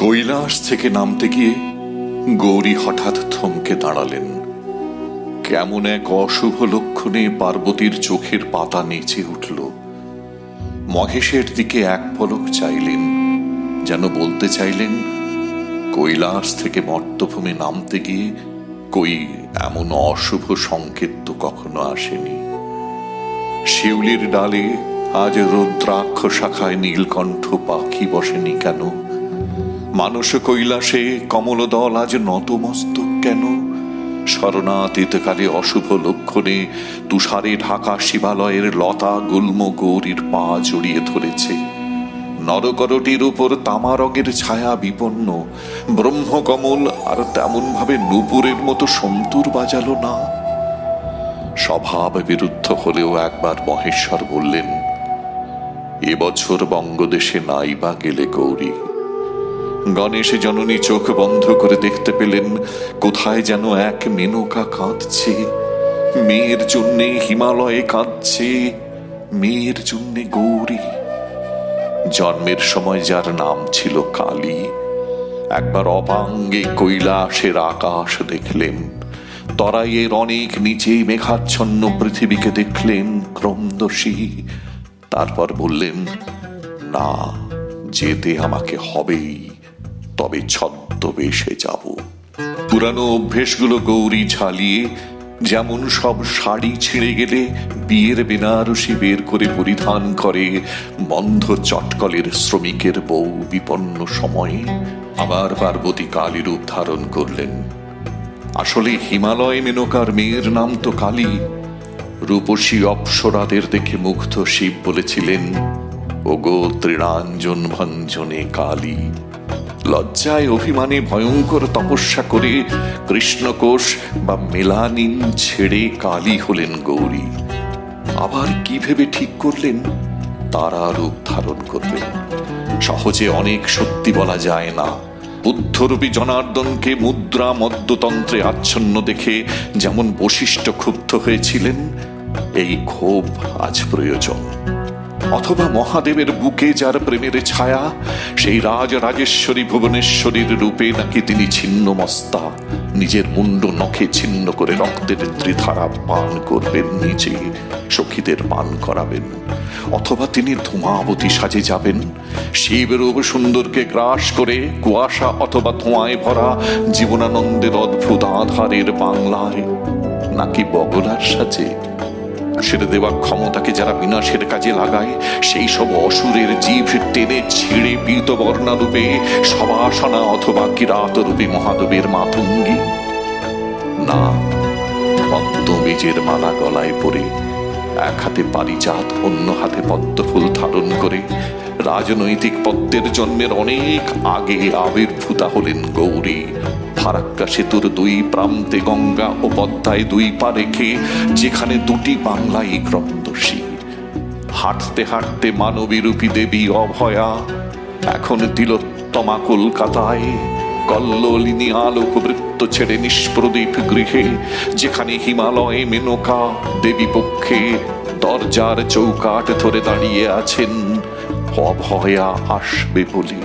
কৈলাস থেকে নামতে গিয়ে গৌরী হঠাৎ থমকে দাঁড়ালেন। কেমন এক অশুভ লক্ষণে পার্বতীর চোখের পাতা নেচে উঠল। মহেশের দিকে এক পলক চাইলেন, যেন বলতে চাইলেন, কৈলাস থেকে মর্তভূমে নামতে গিয়ে কই এমন অশুভ সংকেত তো কখনো আসেনি। শিউলির ডালে আজ রুদ্রাক্ষ শাখায় নীলকণ্ঠ পাখি বসেনি কেন? মানুষ কৈলাসে কমলদল আজ নতমস্তক কেন? স্মরণাতীতকালে অশুভ লক্ষণে তুষারে ঢাকা শিবালয়ের লতা গুল্ম গৌরীর পা জড়িয়ে ধরেছে। নরকরটির উপর তামারগের ছায়া বিপন্ন। ব্রহ্মকমল আর তেমন ভাবে নুপুরের মতো সন্তুর বাজালো না। স্বভাব বিরুদ্ধ হলেও একবার মহেশ্বর বললেন এবছর বঙ্গদেশে নাই বা গেলে গৌরী। গণেশ জননী চোখ বন্ধ করে দেখতে পেলেন, কোথায় যেন এক মেনকা কাঁদছে। মেয়ের জন্যে হিমালয়ে কাঁদছে, মেয়ের জন্যে গৌরী। জন্মের সময় যার নাম ছিল কালী। একবার অপাঙ্গে কৈলাসের আকাশ দেখলেন। তরাইয়ের অনেক নিচে মেঘাচ্ছন্ন পৃথিবীকে দেখলেন ক্রমদর্শী। তারপর বললেন, না, যেতে আমাকে হবেই। তবে ছদ্মবেশে যাব। পুরানো অভ্যেসগুলো গৌরী ঝালিয়ে, যেমন সব শাড়ি ছিঁড়ে গেলে বিয়ের বেনারসি বের করে পরিধান করে বন্ধ চটকলের শ্রমিকের বউ বিপন্ন সময়ে আবার পার্বতী কালীর উদ্ধারণ করলেন। আসলে হিমালয় মেনকার মেয়ের নাম তো কালী। রূপসী অপ্সরাদের দেখে মুগ্ধ শিব বলেছিলেন, ওগো ত্রিণাঞ্জন ভঞ্জনে কালী। লজ্জায় অভিমানে ভয়ঙ্কর তপস্যা করে কৃষ্ণকোষ বা মেলানিন ছেড়ে কালী হলেন গৌরী। আবার কি ভেবে ঠিক করলেন? তারা রূপ ধারণ করবেন। সহজে অনেক সত্যি বলা যায় না। বুদ্ধরূপী জনার্দনকে মুদ্রা মদ্যতন্ত্রে আচ্ছন্ন দেখে যেমন বশিষ্ঠ ক্ষুব্ধ হয়েছিলেন, এই ক্ষোভ আজ প্রয়োজন। অথবা মহাদেবের বুকে যার প্রেমের ছায়া, সেই রাজ রাজেশ্বরী ভুবনেশ্বরীর রূপে নাকি তিনি ছিন্ন মস্তা, নিজের মুন্ড নখে ছিন্ন করে রক্তের ত্রিধারা পান করবেন নিজে, সখীদের পান করাবেন। অথবা তিনি ধূমাবতী সাজে যাবেন শিবরূপ সুন্দরকে গ্রাস করে কুয়াশা অথবা ধোঁয়ায় ভরা জীবনানন্দের অদ্ভুত আধারের বাংলায় নাকি বগলার সাজে ছেড়ে দেওয়া ক্ষমতাকে যারা বিনাশের কাজে লাগায়, সেই সব অসুরের জীব টেনে ছিঁড়ে পীত বর্ণারূপে সবাসনা অথবা কিরাত রূপে মহাদেবের মাতঙ্গী। না পদ্মবীজের মালা গলায় পরে এক হাতে পারিজাত, অন্য হাতে পদ্মফুল ধারণ করে রাজনৈতিক পদ্মের জন্মের অনেক আগে আবির্ভূতা হলেন গৌরী। ফারাক্কা সেতুর দুই প্রান্তে গঙ্গা ও পদ্মায় দুই পা রেখে যেখানে দুটি বাংলাই ক্রন্দসী হাঁটতে হাঁটতে মানবী রূপী দেবী অভয়া, এখন তিলোত্তমা কলকাতায়। কল্লোলিনী আলোক বৃত্ত ছেড়ে নিষ্প্রদীপ গৃহে, যেখানে হিমালয়ে মেনকা দেবী পক্ষে দরজার চৌকাট ধরে দাঁড়িয়ে আছেন, অভয়া আসবে বলে।